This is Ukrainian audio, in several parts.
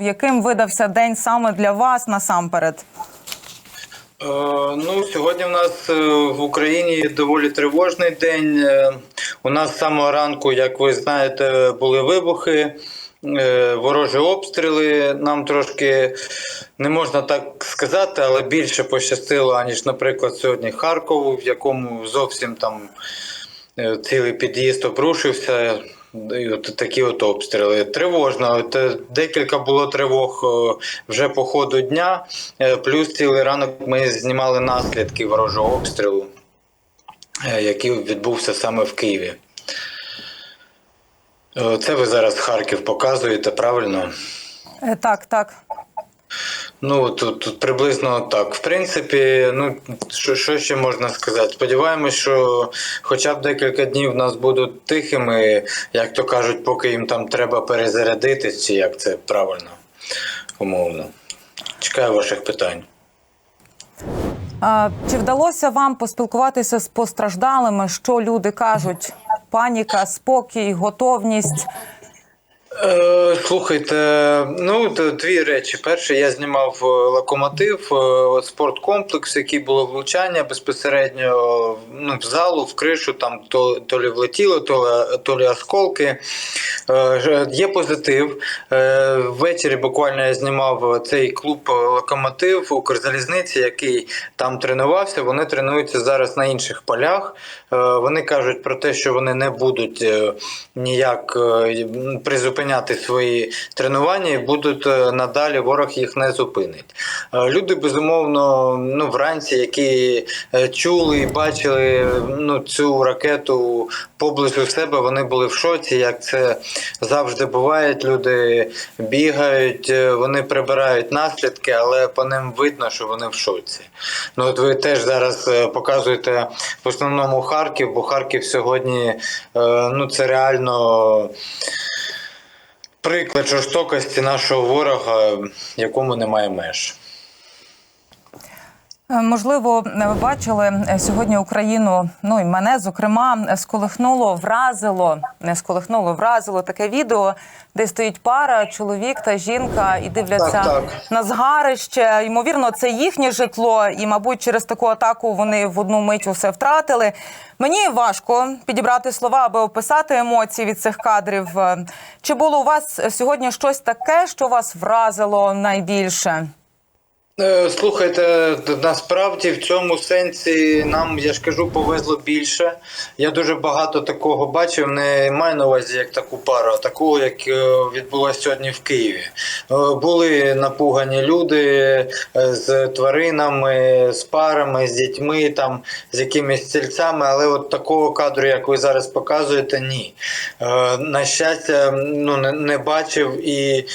Яким видався день саме для вас насамперед? Е, Ну, сьогодні в нас е, в Україні доволі тривожний день. Е, У нас з самого ранку, як ви знаєте, були вибухи, ворожі обстріли. Нам трошки не можна так сказати, але більше пощастило, аніж, наприклад, сьогодні Харкову, в якому зовсім там цілий під'їзд обрушився. І от такі от обстріли. Тривожно. От, декілька було тривог е, вже по ходу дня. Е, Плюс цілий ранок ми знімали наслідки ворожого обстрілу, е, який відбувся саме в Києві. Це ви зараз Харків показуєте, правильно? Так, так. Ну, тут, тут приблизно так. В принципі, ну що, що ще можна сказати? Сподіваємось, що хоча б декілька днів в нас будуть тихими, як то кажуть, поки їм там треба перезарядитись, як це правильно, умовно. Чекаю ваших питань. Чи вдалося вам поспілкуватися з постраждалими? Що люди кажуть? Паніка, спокій, готовність. Е, слухайте, ну дві речі. Перше, я знімав е, локомотив, е, спорткомплекс, який було влучання безпосередньо ну, в залу, в кришу, там то, то лі влетіло, то, то лі осколки. Є позитив. Ввечері буквально я знімав цей клуб локомотив Укрзалізниці, який там тренувався. Вони тренуються зараз на інших полях. Вони кажуть про те, що вони не будуть ніяк е, призупиняти свої тренування і будуть е, надалі. Ворог їх не зупинить. Е, Люди безумовно ну вранці, які е, чули і бачили ну цю ракету поблизу себе, вони були в шоці. Як це завжди буває. Люди бігають, вони прибирають наслідки, але по ним видно, що вони в шоці. Ну от ви теж зараз показуєте в основному Харків, бо Харків сьогодні ну це реально. Приклад жорстокості нашого ворога, якому немає меж. Е, Можливо, ви бачили е, сьогодні Україну. Ну і мене зокрема е, сколихнуло, вразило, не сколихнуло, вразило таке відео, де стоїть пара, чоловік та жінка, і дивляться Так, так. на згарище. Ймовірно, це їхнє житло, і, мабуть, через таку атаку вони в одну мить усе втратили. Мені важко підібрати слова, аби описати емоції від цих кадрів. Е, Чи було у вас сьогодні щось таке, що вас вразило найбільше? Е, Слухайте, насправді в цьому сенсі нам, я ж кажу, повезло більше. Я дуже багато такого бачив. Не маю на увазі як таку пару, а такого, як е, відбулося сьогодні в Києві. Е, Були напугані люди з тваринами, з парами, з дітьми, там, з якимись стільцями, але от такого кадру, як ви зараз показуєте, ні. На щастя, ну, не, бачив і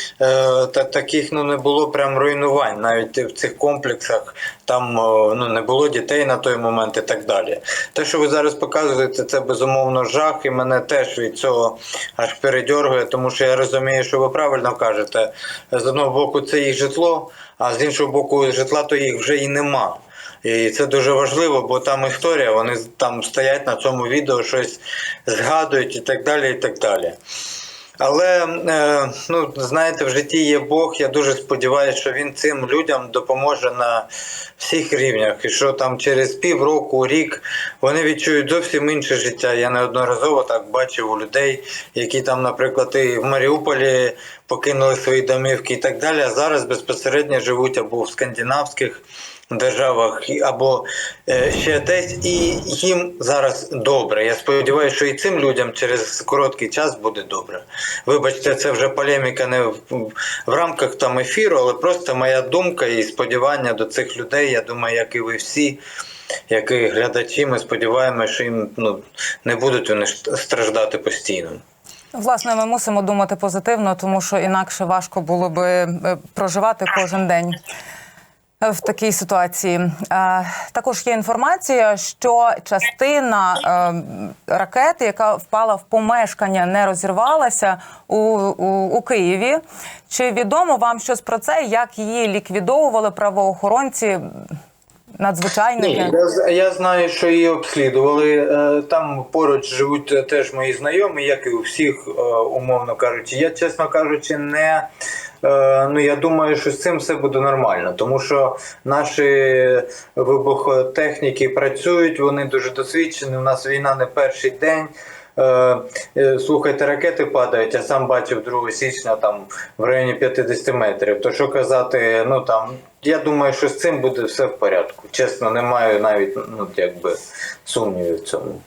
таких ну, не було прям руйнувань. Навіть в цих комплексах там е, ну, не було дітей на той момент і так далі. Те, що ви зараз показуєте, це безумовно жах, і мене теж від цього аж передьоргує, тому що я розумію, що ви правильно кажете. З одного боку, це їх житло, а з іншого боку, житла то їх вже і нема. І це дуже важливо, бо там історія, вони там стоять на цьому відео, щось згадують і так далі. і так далі. Але е, ну знаєте, в житті є Бог. Я дуже сподіваюся, що він цим людям допоможе на всіх рівнях, і що там через півроку, рік вони відчують зовсім інше життя. Я неодноразово так бачив у людей, які там, наприклад, і в Маріуполі покинули свої домівки і так далі. А зараз безпосередньо живуть або в скандинавських державах або е, ще десь, і їм зараз добре. Я сподіваюся, що і цим людям через короткий час буде добре. Вибачте, це вже полеміка не в, в рамках там ефіру, але просто моя думка і сподівання до цих людей. Я думаю, як і ви всі. Як і глядачі, ми сподіваємося, що їм ну, не будуть вони страждати постійно. Власне, ми мусимо думати позитивно, тому що інакше важко було би е, проживати кожен день. В такій ситуації Е, також є інформація, що частина е, ракети, яка впала в помешкання, не розірвалася у, у, у Києві. Чи відомо вам щось про це? Як її ліквідовували правоохоронці? Надзвичайники? Ні, я, я знаю, що її обслідували. Е, Там поруч живуть е, теж мої знайомі, як і у всіх, е, умовно кажучи. Я, чесно кажучи, не. Ну, я думаю, що з цим все буде нормально, тому що наші вибухотехніки працюють, вони дуже досвідчені. У нас війна не перший день. Е, е, Слухайте, ракети падають, я сам бачив 2 січня там в районі 50 метрів. То що казати, ну там я думаю, що з цим буде все в порядку. Чесно, не маю навіть ну якби сумнівів в цьому.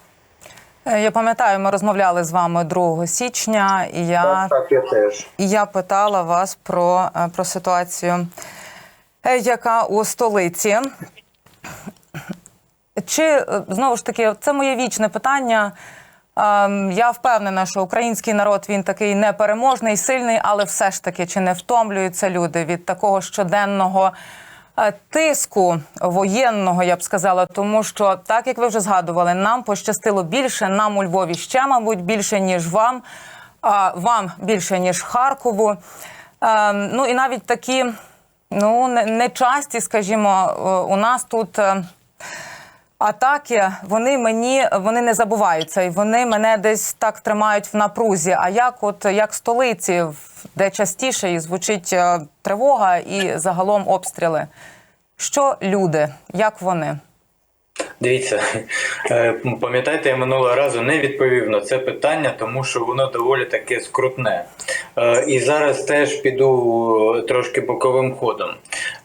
Е, Я пам'ятаю, ми розмовляли з вами 2 січня, і я Так, так, я теж. І я питала вас про, про ситуацію, яка у столиці. Чи знову ж таки, це моє вічне питання. Ем, Я впевнена, що український народ він такий непереможний, сильний, але все ж таки чи не втомлюються люди від такого щоденного е, тиску воєнного, я б сказала, тому що так як ви вже згадували, нам пощастило більше, нам у Львові ще, мабуть, більше ніж вам, а вам більше ніж Харкову. Ем, Ну і навіть такі ну не- нечасті, скажімо, е, у нас тут. Атаки вони мені вони не забуваються, і вони мене десь так тримають в напрузі. А як, от як столиці, де частіше і звучить е, тривога і загалом обстріли? Що люди, як вони? Дивіться, е, пам'ятаєте, я минулого разу не відповів на це питання, тому що воно доволі таке скрутне. Е, І зараз теж піду трошки боковим ходом.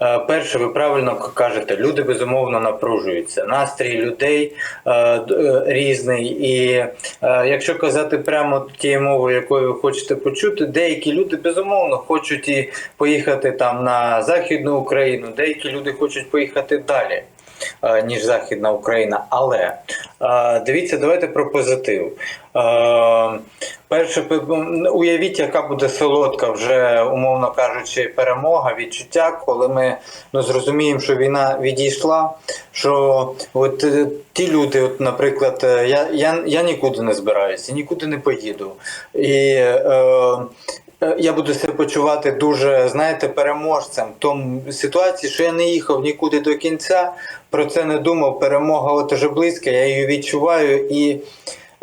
Е, Перше, ви правильно кажете, люди безумовно напружуються. Настрій людей е, е, різний. І е, якщо казати прямо тією мовою, якою ви хочете почути, деякі люди безумовно хочуть і поїхати там на Західну Україну, деякі люди хочуть поїхати далі е, ніж Західна Україна. Але е, дивіться, давайте про позитив. Е, Перше, уявіть, яка буде солодка, вже умовно кажучи, перемога, відчуття, коли ми ну, зрозуміємо, що війна відійшла. Що от е, ті люди, от, наприклад, е, я, я, я нікуди не збираюся, нікуди не поїду. І е, Е, я буду себе почувати дуже, знаєте, переможцем в тому ситуації, що я не їхав нікуди до кінця, про це не думав. Перемога от уже близька, я її відчуваю і.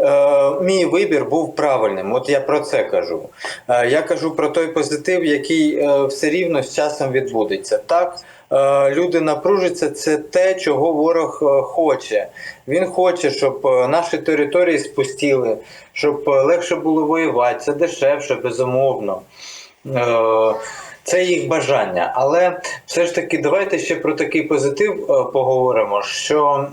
Е, мій вибір був правильним. От я про це кажу. Е, я кажу про той позитив, який е, все рівно з часом відбудеться. Так, е, люди напружаться, це те, чого ворог е, хоче. Він хоче, щоб е, наші території спустіли, щоб е, легше було воювати, це дешевше, безумовно. Е, Це їх бажання, але все ж таки, давайте ще про такий позитив е, поговоримо. Що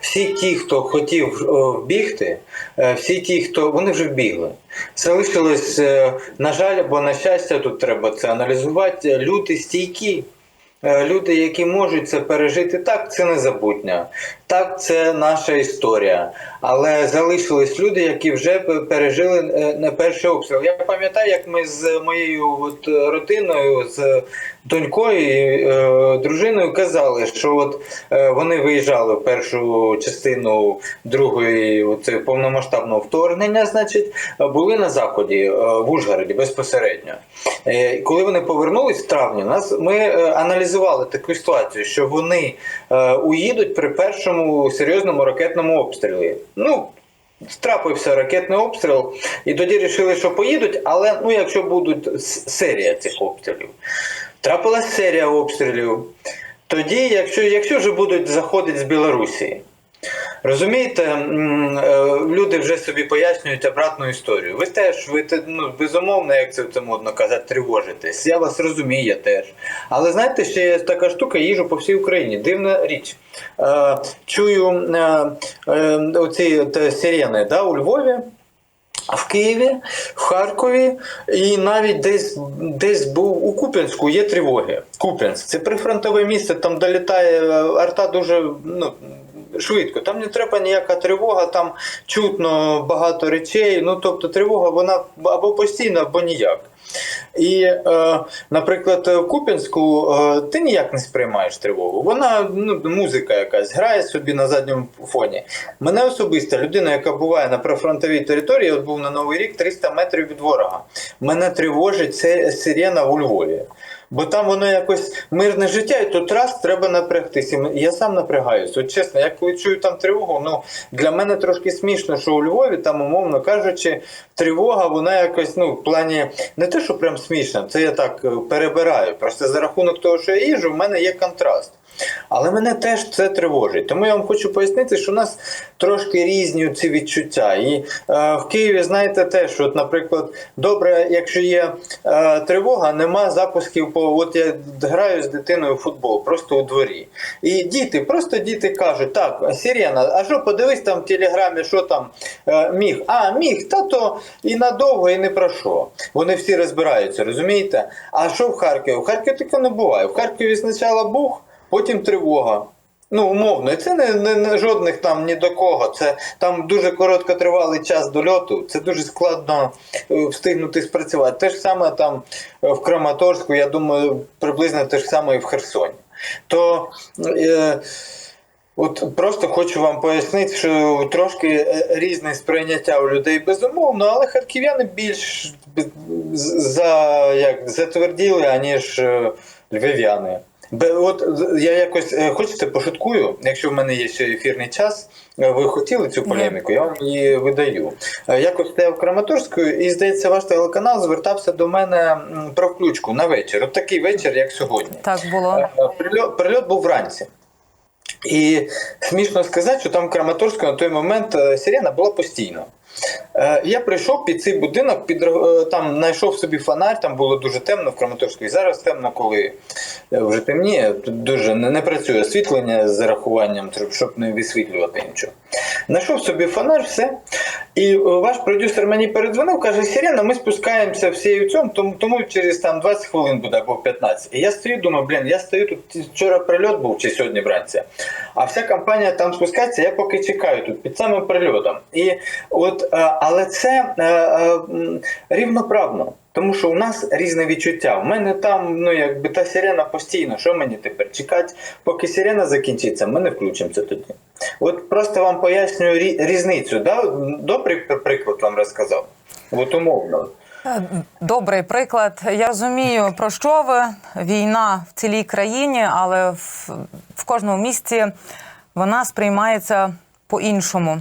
всі ті, хто хотів е, вбігти, е, всі ті, хто вони вже вбігли. Залишилось, е, на жаль, або на щастя, тут треба це аналізувати. е, Люди стійкі. Е, Люди, які можуть це пережити, так, це незабутня, Так, це наша історія. Але залишились люди, які вже пережили е, не перший обстріл. Я пам'ятаю, як ми з моєю от родиною, з донькою, і, е, дружиною казали, що от е, вони виїжджали в першу частину другої оце, повномасштабного вторгнення, значить, були на заході е, в Ужгороді безпосередньо. Е, Коли вони повернулись в травні, нас ми е, аналізували таку ситуацію, що вони е, уїдуть при першому серйозному ракетному обстрілі. Ну, Трапився ракетний обстріл, і тоді вирішили, що поїдуть, але ну, якщо будуть серія цих обстрілів. Трапилась серія обстрілів. Тоді, якщо, якщо вже будуть заходити з Білорусі, Розумієте, е, люди вже собі пояснюють обратну історію. Ви теж, ви ну, безумовно, як це, це модно казати, тривожитесь. Я вас розумію, я теж. Але знаєте, ще є така штука, їжу по всій Україні. Дивна річ. Е, чую е, оці сирени да, у Львові. В Києві, в Харкові і навіть десь десь був у Куп'янську є тривоги. Куп'янськ це прифронтове місце, там долітає е, арта дуже ну, швидко. Там не треба ніяка тривога, там чутно багато речей. Ну тобто тривога вона або постійна, або ніяк. І, е, наприклад, в Куп'янську е, ти ніяк не сприймаєш тривогу. Вона ну, музика якась грає собі на задньому фоні. Мене особисто, людина, яка буває на прифронтовій території, от був на Новий рік 300 метрів від ворога. Мене тривожить сирена у Львові. Бо там воно якось мирне життя, і тут раз треба напрягтися. Я сам напрягаюсь. От чесно, я коли чую там тривогу, ну для мене трошки смішно, що у Львові там, умовно кажучи, тривога, вона якось, ну, в плані не те, що прям смішна, це я так е, перебираю. Просто за рахунок того, що я їжу, в мене є контраст. Але мене теж це тривожить. Тому я вам хочу пояснити, що у нас трошки різні ці відчуття. І е, в Києві, знаєте, теж, от, наприклад, добре, якщо є е, тривога, нема запусків по. От я граю з дитиною в футбол, просто у дворі. І діти, просто діти кажуть, так, Сірена, а що подивись там в телеграмі, що там е, міг? А, міг, та то і надовго, і не про що. Вони всі розбираються, розумієте? А що в Харкові? В Харкові таке не буває. В Харкові спочатку бух, потім тривога. Ну, умовно, і це не, не, не жодних там ні до кого. Це там дуже короткотривалий час дольоту. Це дуже складно е, встигнути спрацювати. Те ж саме там е, в Краматорську, я думаю, приблизно те ж саме і в Херсоні. То е, от просто хочу вам пояснити, що трошки е, різне сприйняття у людей безумовно, але харків'яни більш за, як, затверділи, аніж львів'яни. От я якось е, хочете пошуткую, якщо в мене є ще ефірний час. е, Ви хотіли цю полеміку, я вам її видаю. Е, Якось стояв Краматорську, і здається, ваш телеканал звертався до мене про включку на вечір. От такий вечір, як сьогодні. Так було. Прильот, прильот був вранці. І смішно сказати, що там в Краматорську на той момент сирена була постійно. Е, Я прийшов під цей будинок, під, е, там знайшов собі фонарь, там було дуже темно в Краматорську. І зараз темно, коли е, вже темніє, тут дуже не, не працює освітлення з зарахуванням, щоб не висвітлювати нічого. Знайшов собі фонарь, все. І ваш продюсер мені передзвонив, каже: Сирена, ми спускаємося всією цьому, тому, тому через там 20 хвилин буде або 15. І я стою, думаю, блін, я стою тут вчора прильот був чи сьогодні вранці. А вся компанія там спускається, я поки чекаю тут під самим прильотом. І от, але це е, е, рівноправно. Тому що у нас різне відчуття. У мене там, ну якби та сирена постійно. Що мені тепер? Чекати, поки сирена закінчиться, ми не включимося тоді. От просто вам пояснюю різницю. Да? Добрий приклад вам розказав. От умовно. Е, Добрий приклад. Я розумію, про що ви війна в цілій країні, але в, в кожному місті вона сприймається по-іншому.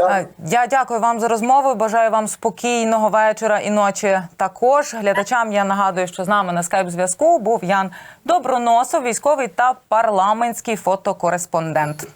Е, Я дякую вам за розмову. Бажаю вам спокійного вечора і ночі. Також глядачам я нагадую, що з нами на скайп зв'язку був Ян Доброносов, військовий та парламентський фотокореспондент.